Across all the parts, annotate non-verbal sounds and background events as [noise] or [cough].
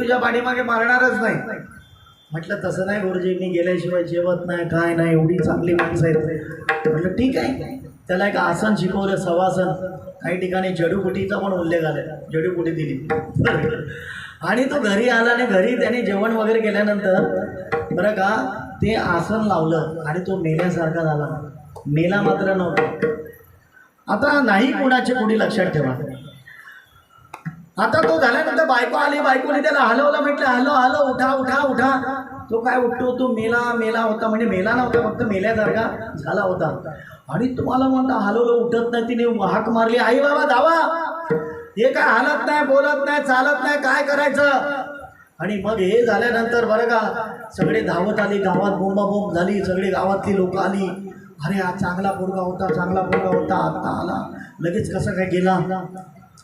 तुझ्या पाठीमागे मारणारच नाही. म्हटलं तसं नाही गुरुजी मी गेल्याशिवाय जेवत नाही काय नाही एवढी चांगली माणसं आहेत म्हटलं ठीक आहे. त्याला एक आसन शिकवलं सवासन. काही ठिकाणी जडूबुटीचा पण उल्लेख आला जडूबुटी दिली. आणि तो घरी आला आणि घरी त्याने जेवण वगैरे केल्यानंतर बरं का ते आसन लावलं आणि तो मेल्यासारखा झाला. मेला मात्र नव्हता. आता नाही कुणाचे कुणी लक्षात ठेवा. आता तो झाल्यानंतर बायको आली बायकोने त्याला हलवलं म्हटलं हलो हलो उठा उठा उठा. तो काय उठतो तो मेला मेला होता म्हणजे मेला नव्हता फक्त मेल्यासारखा झाला होता. आणि तुम्हाला म्हणता हलवलं उठत नाही. तिने हाक मारली आई बाबा धावा. हे काय हालत नाही बोलत नाही चालत नाही काय करायचं? आणि मग हे झाल्यानंतर बरं का सगळे धावत आली गावात बोंबाबोंब झाली सगळे गावातली लोक आली. अरे हा चांगला पोरगा होता चांगला पोरगा होता आत्ता आला. लगेच कसं काय गेला?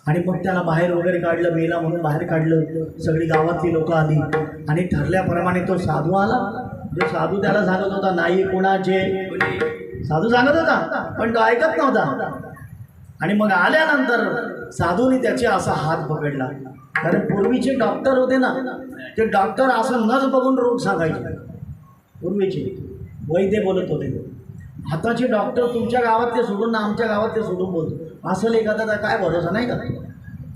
आणि मग त्याला बाहेर वगैरे काढलं मेला म्हणून बाहेर काढलं. सगळी गावातली लोक आली. आणि ठरल्याप्रमाणे तो साधू आला. जो साधू त्याला सांगत होता नाही कोणाचे. साधू सांगत होता पण तो ऐकत नव्हता. आणि मग आल्यानंतर साधूने त्याचे असा हात पकडला. कारण पूर्वीचे डॉक्टर होते ना ते डॉक्टर असं नच बघून रोग सांगायचे. पूर्वीचे. वैद्य बोलत होते. आताचे डॉक्टर तुमच्या गावात ते सोडून ना आमच्या गावात ते सोडून बोलतो. असं एखादा काय भरोसा नाही का?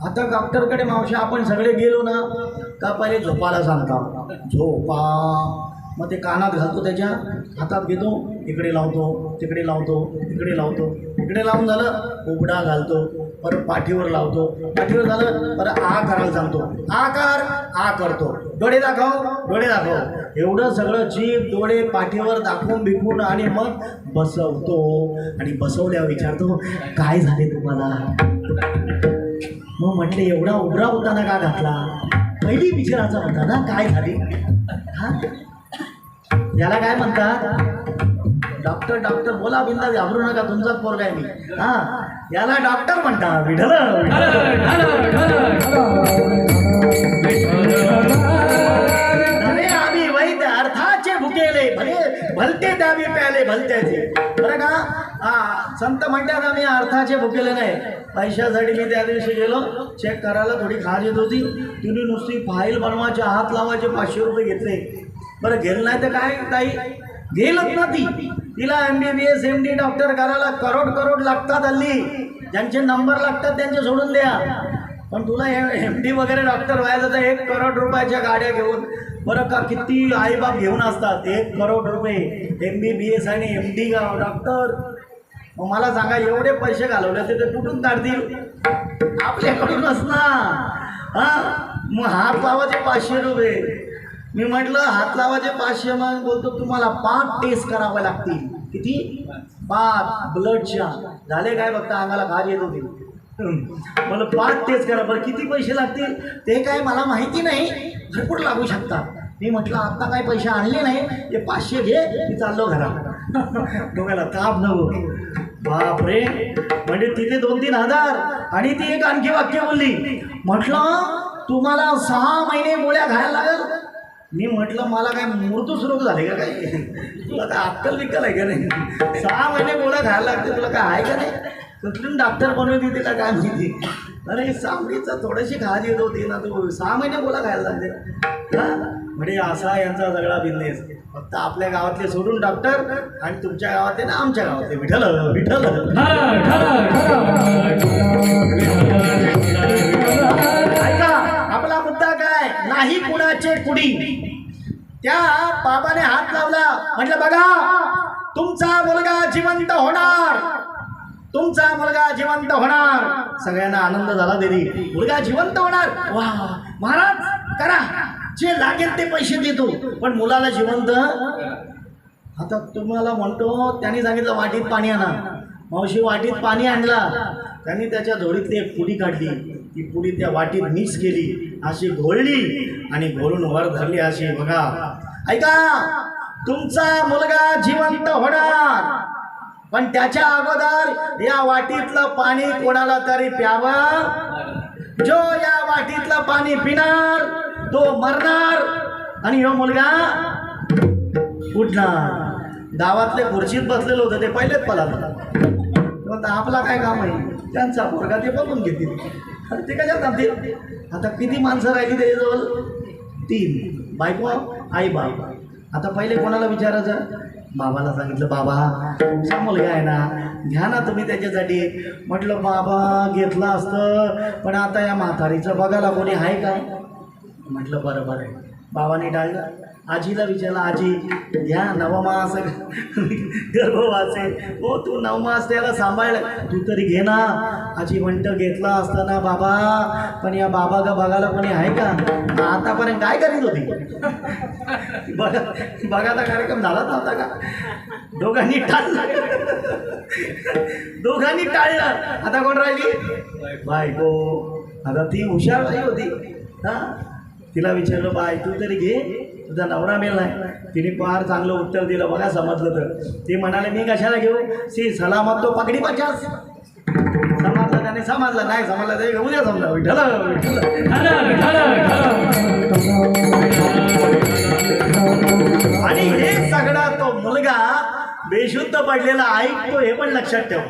आता डॉक्टरकडे मावशी आपण सगळे गेलो ना का पहिले झोपायला सांगता? झोपा. मग ते कानात घालतो त्याच्या हातात घेतो इकडे लावतो तिकडे लावतो इकडे लावतो. इकडे लावून झालं उबडा घालतो परत पाठीवर लावतो. पाठीवर झालं परत आ करायला सांगतो. आ कर आ करतो. डोळे दाखव डोळे दाखव. एवढं सगळं जीभ डोळे पाठीवर दाखवून बिकून आणि मग बसवतो. आणि बसवल्यावर विचारतो काय झाले तुम्हाला? मग म्हटले एवढा उबरा होताना का घातला? पहिली विचाराचा होता ना काय झाले? हा? याला काय म्हणतात? डॉक्टर डॉक्टर बोला बिंदा घाबरू नका तुमचाच पोरगा आहे मी. हा? याला डॉक्टर म्हणतात विठल आम्ही वैद्य अर्थाचे भुकेले भले भलते द्यावे प्याले भलत्याचे. बरं का? हा संत म्हणतात आम्ही अर्थाचे भुकेले नाही. पैशासाठी मी त्या दिवशी गेलो चेक करायला थोडी खाज येत होती. तिने नुसती फाईल बनवायचे हात लावायचे पाचशे रुपये घेतले. बरं गेलं नाही तर काय? ताई गेलच ना ती. तिला M B B S M D doctor करायला करोड करोड लागतात हल्ली. ज्यांचे नंबर लागतात त्यांचे सोडून द्या. पण तुला एम डी वगैरे डॉक्टर व्हायचं तर एक करोड रुपयाच्या गाड्या घेऊन बरं का किती आईबाप घेऊन असतात? एक करोड रुपये. एम बी बी एस आणि एम डी डॉक्टर मग मला सांगा एवढे पैसे घालवले ते ते कुठून काढतील? आपल्याकडूनच ना. हा? मग हात लावायचे पाचशे रुपये. मी म्हटलं हात लावायचे पाचशे मग बोलतो तुम्हाला पाच टेस्ट करावे लागतील. किती? पाच. ब्लडच्या. झाले काय बघता अंगाला घार येत होती. मला पाच टेस्ट करा. बरं किती पैसे लागतील? ते काय मला माहिती नाही. भरपूर लागू शकतात. मी म्हटलं आत्ता काय पैसे आणले नाही. ते पाचशे घे मी चाललो घरा [laughs] डोक्याला ताप नको बापरे. म्हणजे तिथे दोन तीन हजार. आणि ती एक आणखी वाक्य बोलली. म्हटलं तुम्हाला सहा महिने गोळ्या घ्यायला लागल. मी म्हटलं मला काय मृत्यू रोग झाले का काय? तुला काय अक्कल बिक्कल आहे का नाही? सहा महिने गोळ्या खायला लागते तुला काय आहे का नाही? कुठून डॉक्टर बनवते तिला काय माहिती? अरे सांगलीचा थोडीशी खाज येत होती ना तू सहा महिने गोळा खायला लागते. हा? म्हणजे असा यांचा सगळा बिझनेस फक्त आपल्या गावातले सोडून डॉक्टर आणि तुमच्या गावातले ना आमच्या गावातले. विठल विठल नाही कुणाचे कुडी त्या बाबाने हात लावला. म्हटलं बघा तुमचा मुलगा जिवंत होणार. तुमचा मुलगा जिवंत होणार. सगळ्यांना आनंद झाला देवी मुलगा जिवंत होणार? वा महाराज करा. जे लागेल ते पैसे देतो. पण मुलाला जिवंत आता तुम्हाला म्हणतो त्यांनी सांगितलं वाटीत पाणी आणा. मावशी वाटीत पाणी आणला. त्यांनी त्याच्या झोळीतली एक पुडी काढली. ती पुडी त्या वाटीत मिक्स केली अशी घोळली आणि घोळून वर धरली अशी. बघा. ऐका तुमचा मुलगा जिवंत होणार पण त्याच्या अगोदर या वाटीतलं पाणी कोणाला तरी प्यावं? जो या वाटीतलं पाणी पिणार तो मरणार. आणि हो मुलगा उठणार. गावातले खुर्चीत बसलेलं होतं ते पहिलेच पला आता आपला काय काम आहे? त्यांचा पोरगा ते बघून घेतील. अरे ते कशात आणतील आता किती माणसं राहिली त्याच्याजवळ तीन. बायको आई बाप. आता पहिले कोणाला विचारायचं? बाबाला सांगितलं बाबा तुमचा मुलगा आहे ना घ्या ना तुम्ही त्याच्यासाठी. म्हटलं बाबा घेतलं असतं पण आता या म्हातारीचं बघायला कोणी आहे काय म्हटलं बरं बरं. बाबाने टाळलं आजीला विचारलं आजी घ्या नवमास असं आहे हो तू नवमास त्याला सांभाळलं तू तरी घे ना. आजी म्हणत घेतला असताना बाबा पण या बाबा का बघायला कोणी आहे का? आतापर्यंत काय करीत होती? बघा बघाचा कार्यक्रम झालाच नव्हता का? दोघांनी टाळलं. दोघांनी टाळलं. आता कोण राहिली? बायको. आता ती हुशार बाई होती. हा? तिला विचारलं बाय तू तरी घे. तुझा नवरा मेलाय तिने फार चांगलं उत्तर दिलं. बघा समजलं तर. ती म्हणाले मी कशाला घेऊ? सी सलामत तो पकडी पचास. समजलं त्याने समजलं. नाही समजलं ते उद्या समजा. विठ्ठल आणि हे सगळा तो मुलगा बेशुद्ध पडलेला ऐकतो हे पण लक्षात ठेव.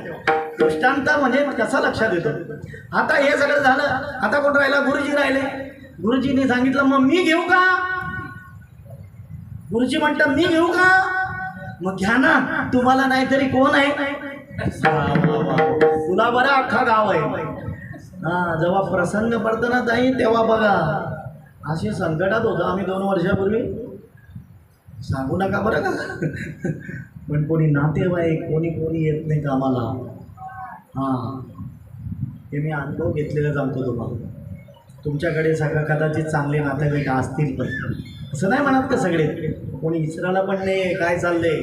दृष्टांत म्हणजे कसं लक्षात येतो? आता हे सगळं झालं. आता कोण राहिला? गुरुजी राहिले. गुरुजींनी सांगितलं मग मी घेऊ का? गुरुजी म्हणतात मी घेऊ का? मग घ्या ना तुम्हाला नाहीतरी कोण आहे? तुला बरं अख्खा गाव आहे. हा जेव्हा प्रसंग पडतं ना ताई तेव्हा बघा. असे संकटात होतो आम्ही दोन वर्षापूर्वी. सांगू नका बरं का? पण कोणी नातेवाईक कोणी कोणी येत नाही कामाला हां. हे मी अनुभव घेतलेला सांगतो तुम्हाला. तुमच्याकडे सगळं कदाचित चांगले नातेवाईक असतील पण. असं नाही म्हणत का सगळे? कोणी इसराला पण नाही काय चाललंय?